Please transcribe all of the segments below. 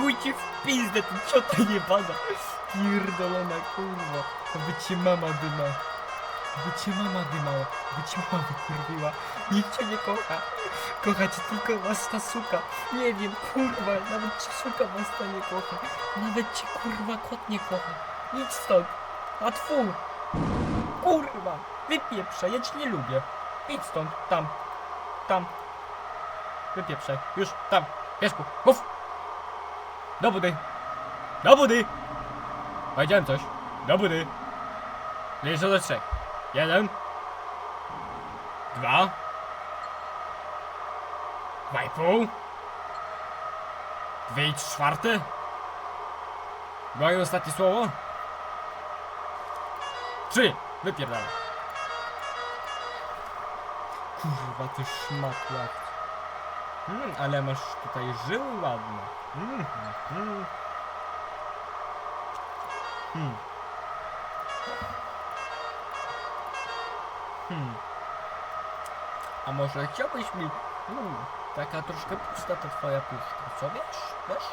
Chuj ci w pizdę, ty ciota jebana! Pierdolona kurwa, to by cię mama dyma. By cię mama dymała, by cię mama wykurwiła. Nikt cię nie kocha. Kocha cię tylko własna suka. Nie wiem, kurwa, nawet cię suka własna nie kocha. Nawet cię kurwa kot nie kocha. Idź stąd. A twór. Kurwa, wypieprzaj, ja cię nie lubię. Idź stąd, tam, tam. Wypieprzaj, już, tam, piesku, mów. Do budy. Do budy. Powiedziałem coś. Do budy. Liczę do trzech. Jeden. Dwa. Dwa i pół. Dwie i czwarte. Moje ostatnie słowo. Trzy. Wypierdalaj. Kurwa, ty szmatłak. Hmm, ale masz tutaj żyły ładne. Mm, mm. Hmm. Hmm. A może chciałbyś mi... Hmm, taka troszkę pusta ta twoja puszka, co wiesz? Wiesz?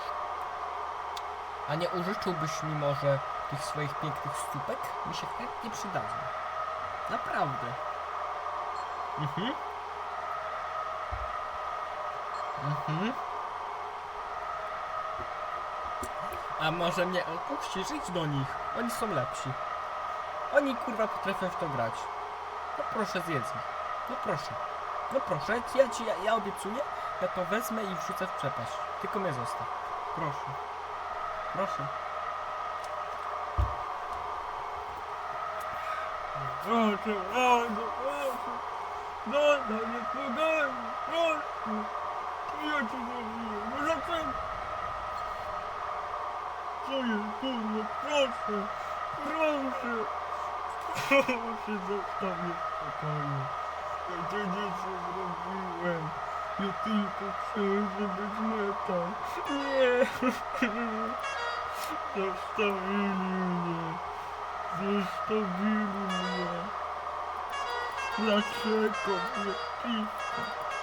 A nie użyczyłbyś mi może tych swoich pięknych stópek? Mi się chętnie przydadzą. Naprawdę. Mhm. Mhm. A może mnie opuścisz? Idź do nich. Oni są lepsi. Oni kurwa potrafią w to grać. No proszę zjedz ich. No proszę. No proszę, ja ci, ja, ja obiecuję, ja to wezmę i wrzucę w przepaść. Tylko mnie zostaw. Proszę. Proszę. Proszę, proszę, proszę. No, no, nie pogadaj, proszę. Ja ci mówię, no dlaczego? Co jest, kurwa, proszę, proszę. Proszę, zostaw mnie w spokoju. Ja cię nic nie zrobiłem. Ja tylko chcę, żebyś mnie tam. Nie. Zostawili mnie. Zostawili mnie. Dlaczego mnie?